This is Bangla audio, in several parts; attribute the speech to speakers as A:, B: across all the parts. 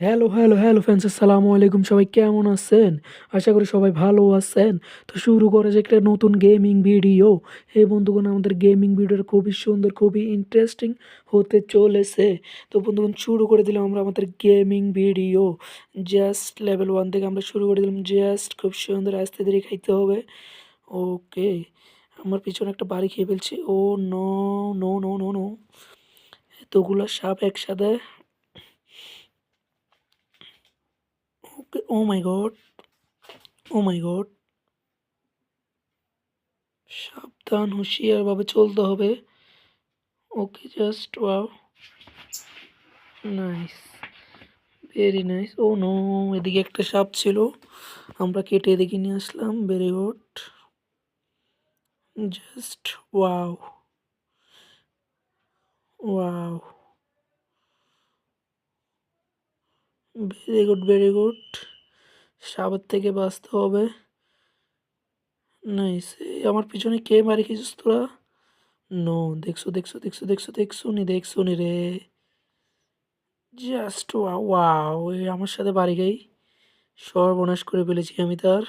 A: হ্যালো, হ্যালো, হ্যালো ফ্রেন্ডস আসসালামু আলাইকুম সবাই কেমন আছেন? আশা করি সবাই ভালো আছেন। তো শুরু করা যাক একটা নতুন গেমিং ভিডিও। হে বন্ধুগণ আমাদের গেমিং ভিডিওটা খুবই সুন্দর, খুবই ইন্টারেস্টিং হতে চলেছে। তো বন্ধুগণ শুরু করে দিলাম আমরা আমাদের gaming video. Just level one থেকে আমরা শুরু করে দিলাম। জাস্ট খুব সুন্দর আস্তে ধীরে খাইতে হবে। ওকে। আমার পিছনে একটা বাড়ি খেয়ে ফেলছি। ও no, no, no, no, no. এতগুলা সাপ একসাথে। Okay oh my god! Oh my god! সাবধান হুঁশিয়ারভাবে চলতে হবে। Okay just wow! Nice. Very nice. Oh no! এদিকে একটা সাপ ছিল। আমরা কেটে এদিকে নিয়ে আসলাম। Very good. Just wow! Wow! Very good, very good. সাপের থেকে বাঁচতে হবে। নাইস। আমার পিছনে কে মারি খেয়েছিস তোরা? নো দেখছ, দেখছ, দেখছ, দেখছ, দেখছোনি, দেখছোনি রে। Just wow! আমার সাথে বাড়ি গাই। সর্বনাশ করে ফেলেছি আমি তার।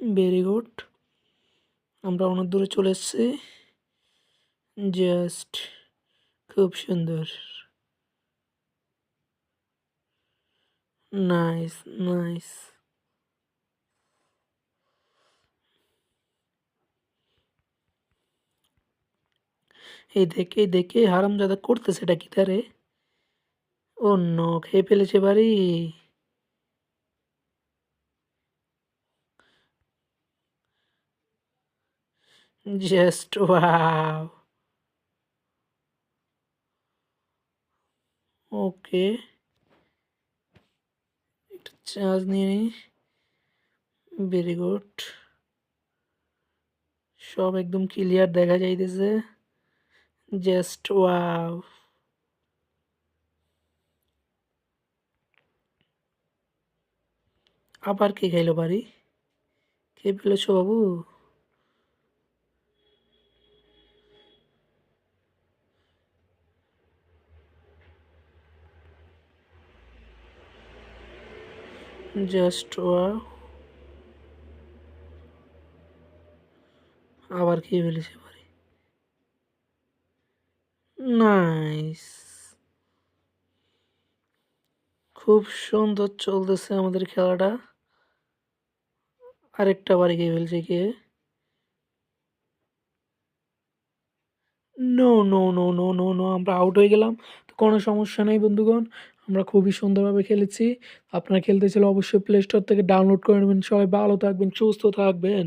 A: Very good. আমরা অনেক দূরে চলে এসেছি। জাস্ট খুব সুন্দর। Nice, nice. এই দেখে, দেখে হারামজাদা করতেছেটা কি তারে? অন্য খেয়ে ফেলেছে বাড়ি। Just wow! ওকে। একটু চার্জ নিয়ে নিই। Very good. সব একদম ক্লিয়ার দেখা যাইতেছে। Just wow! আবার কে খাইলো বাড়ি? খেয়ে ফেলেছো বাবু? Just wow! আবার খেয়ে ফেলেছে বাড়ি। নাইস! খুব সুন্দর চলতেছে আমাদের খেলাটা। আরেকটা বাড়ি খেয়ে ফেলছে কে? No, no, no, no, no, no আমরা আউট হয়ে গেলাম। তো কোনো সমস্যা নেই বন্ধুগণ। আমরা খুবই সুন্দরভাবে খেলেছি। আপনারা খেলতে চাইলে অবশ্যই প্লে স্টোর থেকে ডাউনলোড করে নেবেন। সবাই ভালো থাকবেন, সুস্থ থাকবেন।